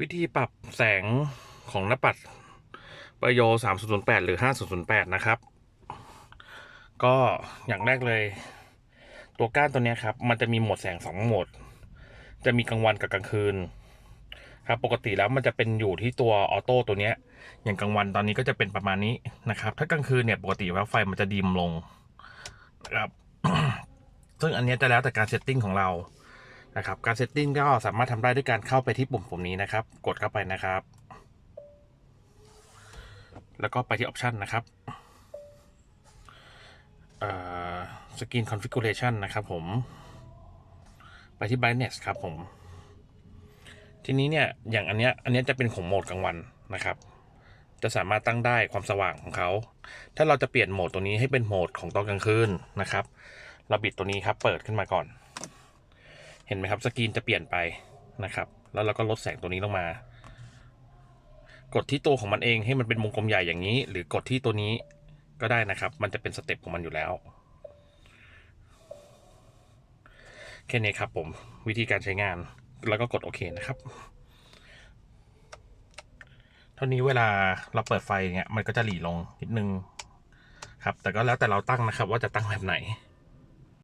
วิธีปรับแสงของหน้าปัดประโย3008หรือ5008นะครับ ก็อย่างแรกเลย ตัวก้านตัวนี้ครับ มันจะมีโหมดแสงสองโหมด จะมีกลางวันกับกลางคืน ครับ ปกติแล้วมันจะเป็นอยู่ที่ตัวออโต้ตัวนี้อย่างกลางวันตอนนี้ก็จะเป็นประมาณนี้นะครับ ถ้ากลางคืนเนี่ยปกติแล้วไฟมันจะดิมลงนะครับซึ่งอันนี้จะแล้วแต่การเซตติ้งของเรา นะครับการเซตติ้งก็สามารถทำได้ด้วยการเข้าไปที่ปุ่มปุ่มนี้นะครับ กดเข้าไปนะครับ แล้วก็ไปที่ออปชันนะครับสกรีนคอนฟิก Configuration นะครับผม ไปที่ Brightness ครับผม ทีนี้เนี่ย อย่างอันเนี้ยอันเนี้ยจะเป็นของโหมดกลางวันนะครับ จะสามารถตั้งได้ความสว่างของเขา ถ้าเราจะเปลี่ยนโหมดตัวนี้ให้เป็นโหมดของตอนกลางคืนนะครับ เราบิดตัวนี้ครับ เปิดขึ้นมาก่อน เห็นไหมครับสกรีนจะเปลี่ยนไปนะครับ แล้วเราก็ลดแสงตัวนี้ลงมา กดที่ตัวของมันเองให้มันเป็นวงกลมใหญ่อย่างนี้ หรือกดที่ตัวนี้ก็ได้นะครับ มันจะเป็นสเต็ปของมันอยู่แล้วแค่นี้ครับผมวิธีการใช้งานแล้วก็กดโอเคนะครับ เท่านี้เวลาเราเปิดไฟเนี่ยมันก็จะหลีลงนิดนึงครับ แต่ก็แล้วแต่เราตั้งนะครับ ว่าจะตั้งแบบไหน